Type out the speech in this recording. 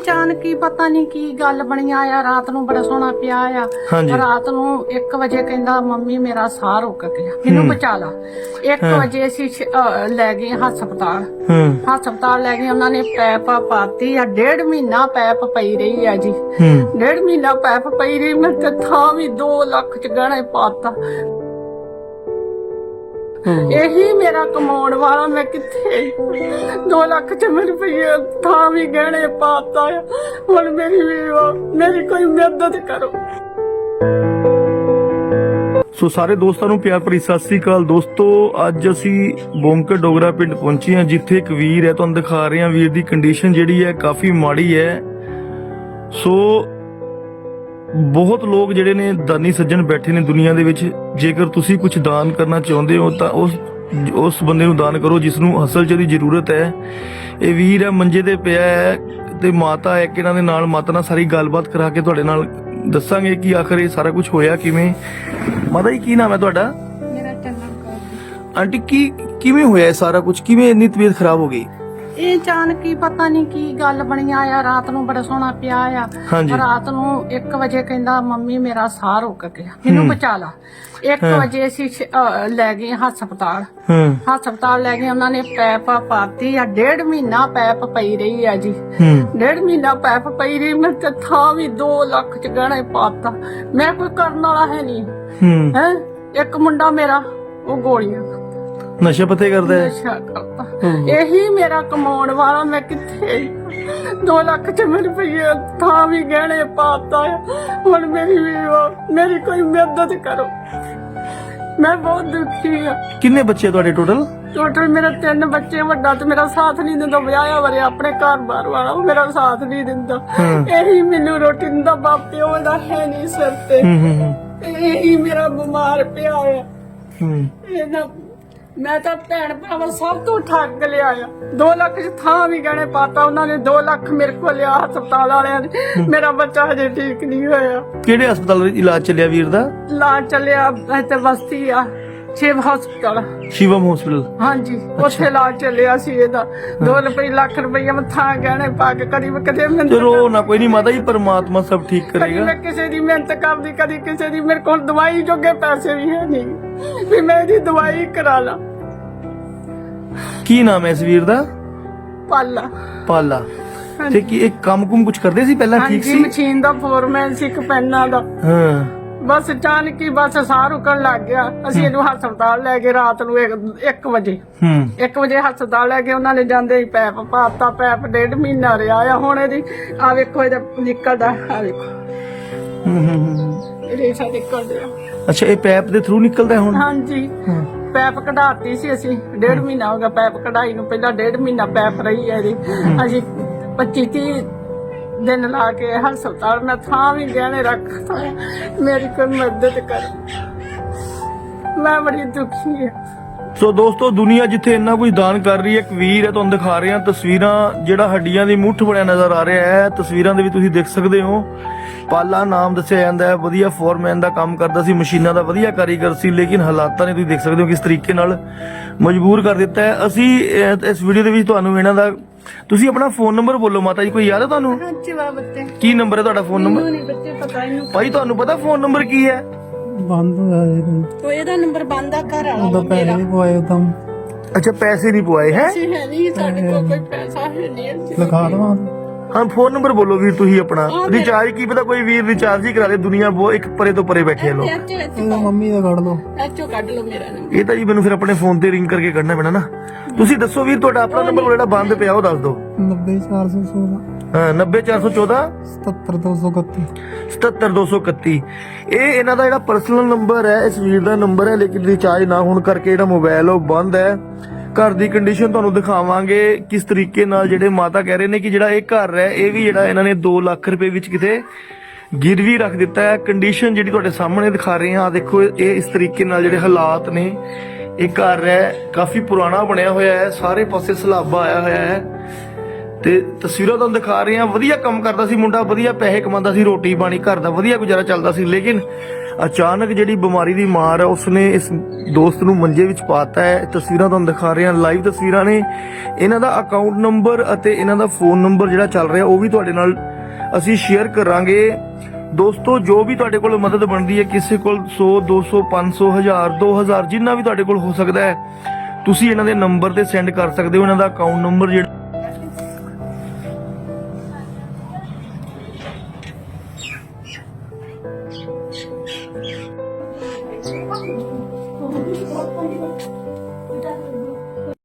ਹੀ ਪਤਾ ਨਹੀਂ ਕੀ ਗੱਲ ਬਣੀ ਆ ਰਾਤ ਨੂੰ ਬੜਾ ਸੋਹਣਾ ਪਿਆ ਆ। ਹਾਂਜੀ। ਰਾਤ ਨੂੰ 1 ਵਜੇ ਕਹਿੰਦਾ ਮੰਮੀ ਮੇਰਾ ਸਾਹ ਰੁਕ ਗਿਆ। ਮੈਨੂੰ ਬਚਾ ਲਾ। 1 ਵਜੇ ਅਸੀਂ ਸ਼- ਅਹ ਲੈ ਗਏ ਹਸਪਤਾਲ। ਹੂੰ। ਹਸਪਤਾਲ ਲੈ ਗਏ ਉਹਨਾਂ ਨੇ ਪੈਪ ਪਾਤੀ ਆ। ਡੇਢ ਮਹੀਨਾ ਪੈਪ ਪਈ ਰਹੀ ਆ ਜੀ। ਹੂੰ। ਡੇਢ ਮਹੀਨਾ ਪੈਪ ਪਈ ਰਹੀ ਮੈਂ ਤੇ ਥਾਂ ਵੀ 2 ਲੱਖ ਚ ਗਹਿਣੇ ਪਾਤਾ। ਇਹੀ ਮੇਰਾ ਕਮਾਉਣ ਵਾਲਾ ਮੈਂ ਕਿੱਥੇ 2 ਲੱਖ ਚ ਮੇਰੇ ਰੁਪਈਏ ਥਾਂ ਵੀ ਗਹਿਣੇ ਪਾਤਾ ਹੁਣ ਮੇਰੀ ਵੀ ਮੇਰੀ ਕੋਈ ਮਦਦ ਕਰੋ। ਸੋ ਸਾਰੇ ਦੋਸਤਾਂ ਨੂੰ ਪਿਆਰ ਭਰੀ ਸਤਿ ਸ੍ਰੀ ਅਕਾਲ। ਦੋਸਤੋ ਅੱਜ ਅਸੀਂ ਬੋਂਕਰ ਡੋਗਰਾ ਪਿੰਡ ਪਹੁੰਚੇ ਹਾਂ ਜਿੱਥੇ ਇੱਕ ਵੀਰ ਹੈ ਤੁਹਾਨੂੰ ਦਿਖਾ ਰਹੇ ਹਾਂ। ਵੀਰ ਦੀ ਕੰਡੀਸ਼ਨ ਜਿਹੜੀ ਹੈ ਕਾਫੀ ਮਾੜੀ ਹੈ। ਸੋ ਬਹੁਤ ਲੋਕ ਜਿਹੜੇ ਨੇ ਦਾਨੀ ਸੱਜਣ ਬੈਠੇ ਨੇ ਦੁਨੀਆ ਦੇ ਵਿੱਚ। ਜੇਕਰ ਤੁਸੀਂ ਕੁਝ ਦਾਨ ਕਰਨਾ ਚਾਹੁੰਦੇ ਹੋ ਤਾਂ ਉਸ ਉਸ ਬੰਦੇ ਨੂੰ ਦਾਨ ਕਰੋ ਜਿਸ ਨੂੰ ਅਸਲ 'ਚ ਦੀ ਜ਼ਰੂਰਤ ਹੈ। ਇਹ ਵੀਰ ਹੈ ਮੰਜੇ ਤੇ ਪਿਆ ਹੈ ਤੇ ਮਾਤਾ ਹੈ ਕਿ ਇਹਨਾਂ ਦੇ ਨਾਲ। ਮਾਤਾ ਨਾਲ ਸਾਰੀ ਗੱਲਬਾਤ ਕਰਾ ਕੇ ਤੁਹਾਡੇ ਨਾਲ ਦੱਸਾਂਗੇ ਕਿ ਆਖਰ ਇਹ ਸਾਰਾ ਕੁਝ ਹੋਇਆ ਕਿਵੇਂ। ਮਾਤਾ ਜੀ ਕੀ ਨਾਮ ਹੈ ਤੁਹਾਡਾ? ਮੇਰਾ ਚੰਨਾ ਕਰ ਆਂਟੀ ਕੀ ਕਿਵੇਂ ਹੋਇਆ ਇਹ ਸਾਰਾ ਕੁਝ ਕਿਵੇਂ ਇੰਨੀ ਤਬੀਅਤ ਖਰਾਬ ਹੋ ਗਈ? ਇਹ ਅਚਾਨਕ ਹੀ ਪਤਾ ਨਹੀਂ ਕੀ ਗੱਲ ਬਣੀ ਆ ਰਾਤ ਨੂੰ ਬੜਾ ਸੋਹਣਾ ਪਿਆ ਆ। ਹਾਂਜੀ। ਰਾਤ ਨੂੰ 1 ਵਜੇ ਕਹਿੰਦਾ ਮੰਮੀ ਮੇਰਾ ਸਾਹ ਰੁਕ ਗਿਆ। ਮੈਨੂੰ ਬਚਾ ਲਾ। 1 ਵਜੇ ਅਸੀਂ ਸ਼- ਅਹ ਲੈ ਗਏ ਹਸਪਤਾਲ। ਹੂੰ। ਹਸਪਤਾਲ ਲੈ ਗਏ ਉਹਨਾਂ ਨੇ ਪੈਪ ਪਾਤੀ ਆ। ਡੇਢ ਮਹੀਨਾ ਪੈਪ ਪਈ ਰਹੀ ਆ ਜੀ। ਹੂੰ। ਡੇਢ ਮਹੀਨਾ ਪੈਪ ਪਈ ਰਹੀ ਮੈਂ ਤੇ ਥਾਂ ਵੀ 2 ਲੱਖ ਚ ਗਹਿਣੇ ਪਾਤਾ। ਮੈਂ ਕੋਈ ਕਰਨ ਵਾਲਾ ਹੈ ਨਹੀਂ ਹੂੰ। ਹੈ? ਇੱਕ ਮੁੰਡਾ ਮੇਰਾ ਉਹ ਗੋਲੀਆਂ। ਨਸ਼ਾ ਪੱਤੇ ਕਰਦਾ? ਹੈ ਨਸ਼ਾ ਕਰਦਾ। ਇਹੀ ਮੇਰਾ ਕਮਾਉਣ ਵਾਲਾ ਮੈਂ ਕਿੱਥੇ 2 ਲੱਖ ਚ ਮੇਰੇ ਰੁਪਈਏ ਥਾਂ ਵੀ ਗਹਿਣੇ ਪਾਤਾ ਹੁਣ ਮੇਰੀ ਵੀ ਮੇਰੀ ਕੋਈ ਮਦਦ ਕਰੋ। ਮੈਂ ਬਹੁਤ ਦੁਖੀ ਆ। ਕਿੰਨੇ ਬੱਚੇ ਤੁਹਾਡੇ ਟੋਟਲ ਟੋਟਲ ਮੇਰੇ ਤਿੰਨ ਬੱਚੇ ਵੱਡਾ ਤੇ ਮੇਰਾ ਸਾਥ ਨਹੀਂ ਦਿੰਦਾ ਵਿਆਹਿਆ ਵਰੇ ਆਪਣੇ ਘਰ-ਬਾਰ ਵਾਲਾ ਉਹ ਮੇਰਾ ਸਾਥ ਨਹੀਂ ਦਿੰਦਾ। ਇਹੀ ਮੈਨੂੰ ਰੋਟੀ ਦਿੰਦਾ ਬਾਪੇ ਉਹਦਾ ਹੈ ਨਹੀਂ ਸਿਰ ਤੇ। ਹੂੰ ਹੂੰ ਹੂੰ। ਇਹੀ ਮੇਰਾ ਬਿਮਾਰ ਪਿਆ ਹੂੰ। ਇਹਨਾਂ ਮੈਂ ਤਾਂ ਭੈਣ ਭਰਾਵਾ ਸਭ ਤੋਂ ਠੱਗ ਲਿਆ ਆ। 2 ਲੱਖ ਚ ਥਾਂ ਵੀ ਗਹਿਣੇ ਪਾਤਾ ਉਹਨਾਂ ਨੇ 2 ਲੱਖ ਮੇਰੇ ਕੋਲ ਲਿਆ ਹਸਪਤਾਲ ਵਾਲਿਆਂ ਨੇ ਮੇਰਾ ਬੱਚਾ ਹਜੇ ਠੀਕ ਨਹੀਂ ਹੋਇਆ। ਕਿਹੜੇ ਹਸਪਤਾਲ ਵਿੱਚ ਇਲਾਜ ਚੱਲਿਆ ਵੀਰ ਦਾ? ਲਾ ਚੱਲਿਆ ਇੱਥੇ ਬਸਤੀ ਆ। ਸ਼ਿਵ ਹਸਪਤਾਲ ਸ਼ਿਵਮ ਹਸਪੀਟਲ ਹਾਂਜੀ ਉੱਥੇ ਲਾ ਚੱਲਿਆ ਸੀ ਇਹਦਾ। 2 ਰੁਪਏ ਲੱਖ ਰੁਪਏ ਮੈਂ ਥਾਂ ਗਹਿਣੇ ਪਾ ਕੇ ਕਦੀ ਮੈਂ ਕਦੇ ਮਿਹਨਤ ਚਲੋ ਨਾ ਕੋਈ ਨਹੀਂ ਮਾਤਾ ਜੀ ਪਰਮਾਤਮਾ ਸਭ ਠੀਕ ਕਦੀ ਕਰੇਗਾ। ਮੈਂ ਕਿਸੇ ਦੀ ਮਿਹਨਤ ਕਰਦੀ ਕਦੀ ਕਿਸੇ ਦੀ ਮੇਰੇ ਕੋਲ ਦਵਾਈ ਜੋਗੇ ਪੈਸੇ ਵੀ ਹੈ ਨਹੀਂ। ਵੀ ਮੈਂ ਇਹਦੀ ਦਵਾਈ ਕਰਾ ਲਾ। ਕੀ ਨਾਮ ਹੈ ਇਸ ਵੀਰ ਦਾ? ਪਾਲਾ। ਪਾਲਾ। ਤੇ ਕੀ ਇਹ ਕੰਮ ਕੁਮ ਕੁਝ ਕਰਦੇ ਸੀ ਪਹਿਲਾਂ? ਠੀਕ ਹਾਂਜੀ ਸੀ? ਮਸ਼ੀਨ ਦਾ ਫੋਰਮੈਨ ਸੀ ਇੱਕ ਪੈਨਾਂ ਦਾ। ਹਾਂ। ਬਸ ਅਚਾਨਕ ਹੀ ਬਸ ਸਾਹ ਰੁਕਣ ਲੱਗ ਗਿਆ। ਅਸੀਂ ਇਹਨੂੰ ਹਸਪਤਾਲ ਲੈ ਗਏ ਰਾਤ ਨੂੰ 1 ਵਜੇ। ਹੂੰ। 1 ਵਜੇ ਹਸਪਤਾਲ ਲੈ ਕੇ ਉਹਨਾਂ ਨੇ ਜਾਂਦੇ ਹੀ ਪੈਪ ਪਾਤਾ ਪੈਪ ਡੇਢ ਮਹੀਨਾ ਰਿਹਾ ਆ। ਹੁਣ ਇਹਦੀ ਆ ਵੇਖੋ ਇਹਦਾ ਨਿਕਲਦਾ ਆ ਵੇਖੋ। ਹੂੰ, ਹੂੰ, ਹੂੰ। ਰੇਸ਼ਾ ਨਿਕਲਦਾ। ਅੱਛਾ ਇਹ ਪੈਪ ਦੇ ਥਰੂ ਨਿਕਲਦਾ ਹੁਣ? ਹਾਂਜੀ। ਪੈਪ ਕਢਾਤੀ ਸੀ ਅਸੀਂ ਡੇਢ ਮਹੀਨਾ ਹੋ ਗਿਆ ਪੈਪ ਕਢਾਈ ਨੂੰ। ਪਹਿਲਾਂ ਡੇਢ ਮਹੀਨਾ ਪੈਪ ਰਹੀ ਹੈ ਇਹਦੀ। ਅਸੀਂ 25 30 ਦਿਨ ਲਾ ਕੇ ਹਸਪਤਾਲ, ਮੈਂ ਥਾਂ ਵੀ ਗਹਿਣੇ ਰੱਖਤਾ ਮੇਰੀ ਕੋਈ ਮਦਦ ਕਰ। ਮੈਂ ਬੜੀ ਦੁਖੀ ਹਾਂ। ਸੋ ਦੋਸਤੋ, ਦੁਨੀਆ ਜਿੱਥੇ ਇੰਨਾ ਕੁਝ ਦਾਨ ਕਰ ਰਹੀ ਹੈ, ਇੱਕ ਵੀਰ ਹੈ, ਤੁਹਾਨੂੰ ਦਿਖਾ ਰਹੇ। ਤਸਵੀਰਾਂ ਜਿਹੜਾ ਹੱਡੀਆਂ ਦੀ ਮੁੱਠ ਬਣਿਆ ਨਜ਼ਰ ਆ ਰਿਹਾ ਹੈ। ਤਸਵੀਰਾਂ ਦੇ ਵੀ ਤੁਸੀਂ ਦੇਖ ਸਕਦੇ ਹੋ। ਪਾਲਾ ਨਾਮ ਦੱਸਿਆ ਜਾਂਦਾ ਹੈ। ਵਧੀਆ ਫੋਰਮੈਨ ਦਾ ਕੰਮ ਕਰਦਾ ਸੀ, ਮਸ਼ੀਨਾਂ ਦਾ ਵਧੀਆ ਕਾਰੀਗਰ ਸੀ, ਲੇਕਿਨ ਹਾਲਾਤਾਂ ਨੇ ਤੁਸੀਂ ਦੇਖ ਸਕਦੇ ਹੋ ਕਿਸ ਤਰੀਕੇ ਨਾਲ ਮਜਬੂਰ ਕਰ ਦਿੱਤਾ ਹੈ। ਅਸੀਂ ਇਸ ਵੀਡੀਓ ਦੇ ਵਿੱਚ ਤੁਹਾਨੂੰ ਇਹਨਾਂ ਦਾ ਤੁਸੀਂ ਆਪਣਾ ਫੋਨ ਨੰਬਰ ਬੋਲੋ ਮਾਤਾ ਜੀ ਕੋਈ ਯਾਦ ਹੈ ਤੁਹਾਨੂੰ? ਹਾਂਜੀ ਵਾ ਬੱਤੇ। ਕੀ ਨੰਬਰ ਹੈ ਤੁਹਾਡਾ ਫੋਨ ਨੰਬਰ? ਮੈਨੂੰ ਨਹੀਂ ਬੱਚੇ ਪਤਾ ਇਹਨੂੰ ਭਾਈ ਤੁਹਾਨੂੰ ਪਤਾ ਫੋਨ ਨੰਬਰ ਕੀ ਹੈ? ਬੰਦ ਹੋਇਆ ਜੀ ਉਹ ਇਹਦਾ ਨੰਬਰ ਬੰਦ ਆ ਘਰ ਵਾਲਾ ਉਹਦਾ ਪੈਸੇ ਨਹੀਂ ਪਵਾਏ ਉਦਮ ਅੱਛਾ ਪੈਸੇ ਨਹੀਂ ਪਵਾਏ ਹੈ? ਅਸੀਂ ਹੈ ਨਹੀਂ ਸਾਡੇ ਕੋਲ ਕੋਈ ਪੈਸਾ ਹੈ ਨਹੀਂ ਅਸੀਂ ਲਿਖਾ ਦਵਾਂ। ਹਾਂ ਫੋਨ ਨੰਬਰ ਬੋਲੋ ਵੀਰ ਤੁਸੀਂ ਆਪਣਾ। ਰਿਚਾਰਜ ਕੀ ਪਤਾ ਕੋਈ ਵੀਰ ਰਿਚਾਰਜ ਹੀ ਕਰਾ ਲੇ ਦੁਨੀਆ ਬਹੁਤ ਇੱਕ ਪਰੇ ਤੋਂ ਪਰੇ ਬੈਠੇ ਆ ਲੋਕ। ਐਚੋ ਇਹਦਾ ਮੰਮੀ ਦਾ ਕੱਢ ਲਓ। ਐਚੋ ਕੱਢ ਲਓ ਮੇਰਾ ਨੰਬਰ। ਇਹ ਤਾਂ ਜੀ ਮੈਨੂੰ ਫਿਰ ਆਪਣੇ ਫੋਨ ਤੇ ਰਿੰਗ ਕਰਕੇ ਕੱਢਣਾ ਪੈਣਾ ਨਾ। ਤੁਸੀਂ ਦੱਸੋ ਵੀਰ ਤੁਹਾਡਾ ਆਪਣਾ ਨੰਬਰ ਜਿਹੜਾ ਬੰਦ ਪਿਆ ਉਹ ਦੱਸ ਦਿਓ। 90416 ਹਾਂ 90414 77231 77231 ਇਹ ਇਹਨਾਂ ਦਾ ਜਿਹੜਾ ਪਰਸਨਲ ਨੰਬਰ ਹੈ ਇਸ ਵੀਰ ਦਾ ਨੰਬਰ ਹੈ ਲੇਕਿਨ ਰਿਚਾਰਜ ਨਾ ਹੋਣ ਕਰਕੇ ਜਿਹੜਾ ਮੋਬਾਈਲ ਉਹ ਬੰਦ ਹੈ। ਘਰ ਦੀ ਕੰਡੀਸ਼ਨ ਤੁਹਾਨੂੰ ਦਿਖਾਵਾਂਗੇ ਕਿਸ ਤਰੀਕੇ ਨਾਲ ਜਿਹੜੇ ਮਾਤਾ ਕਹਿ ਰਹੇ ਨੇ ਕਿ ਜਿਹੜਾ ਇਹ ਘਰ ਹੈ ਇਹ ਵੀ ਜਿਹੜਾ ਇਹਨਾਂ ਨੇ 2 ਲੱਖ ਰੁਪਏ ਵਿੱਚ ਕਿਤੇ ਗਿਰਵੀ ਰੱਖ ਦਿੱਤਾ ਹੈ। ਕੰਡੀਸ਼ਨ ਜਿਹੜੀ ਤੁਹਾਡੇ ਸਾਹਮਣੇ ਦਿਖਾ ਰਹੇ ਹਾਂ ਦੇਖੋ ਇਹ ਇਸ ਤਰੀਕੇ ਨਾਲ ਜਿਹੜੇ ਹਾਲਾਤ ਨੇ ਇਹ ਘਰ ਹੈ, ਕਾਫੀ ਪੁਰਾਣਾ ਬਣਿਆ ਹੋਇਆ ਹੈ, ਸਾਰੇ ਪਾਸੇ ਸਲਾਬਾ ਆਇਆ ਹੋਇਆ ਹੈ। ਤੇ ਤਸਵੀਰਾਂ ਤੁਹਾਨੂੰ ਦਿਖਾ ਰਹੇ ਹਾਂ, ਵਧੀਆ ਕੰਮ ਕਰਦਾ ਸੀ ਮੁੰਡਾ, ਵਧੀਆ ਪੈਸੇ ਕਮਾਉਂਦਾ ਸੀ, ਰੋਟੀ ਪਾਣੀ ਘਰ ਦਾ ਵਧੀਆ ਗੁਜ਼ਾਰਾ ਚੱਲਦਾ ਸੀ, ਲੇਕਿਨ ਅਚਾਨਕ ਜਿਹੜੀ ਬਿਮਾਰੀ ਦੀ ਮਾਰ ਹੈ, ਉਸਨੇ ਇਸ ਦੋਸਤ ਨੂੰ ਮੰਜੇ ਵਿੱਚ ਪਾਤਾ ਹੈ। ਤਸਵੀਰਾਂ ਤੁਹਾਨੂੰ ਦਿਖਾ ਰਹੇ ਹਾਂ, ਲਾਈਵ ਤਸਵੀਰਾਂ ਨੇ। ਇਹਨਾਂ ਦਾ ਅਕਾਊਂਟ ਨੰਬਰ ਅਤੇ ਇਹਨਾਂ ਦਾ ਫੋਨ ਨੰਬਰ ਜਿਹੜਾ ਚੱਲ ਰਿਹਾ, ਉਹ ਵੀ ਤੁਹਾਡੇ ਨਾਲ ਅਸੀਂ ਸ਼ੇਅਰ ਕਰਾਂਗੇ। ਦੋਸਤੋ, ਜੋ ਵੀ ਤੁਹਾਡੇ ਕੋਲ ਮਦਦ ਬਣਦੀ ਹੈ, ਕਿਸੇ ਕੋਲ 100 200 500 1000 2000 ਜਿੰਨਾ ਵੀ ਤੁਹਾਡੇ ਕੋਲ ਹੋ ਸਕਦਾ ਹੈ, ਤੁਸੀਂ ਇਹਨਾਂ ਦੇ ਨੰਬਰ ਤੇ ਸੈਂਡ ਕਰ ਸਕਦੇ ਹੋ, ਇਹਨਾਂ ਦਾ ਅਕਾਊਂਟ ਨੰਬਰ ਜਿਹੜਾ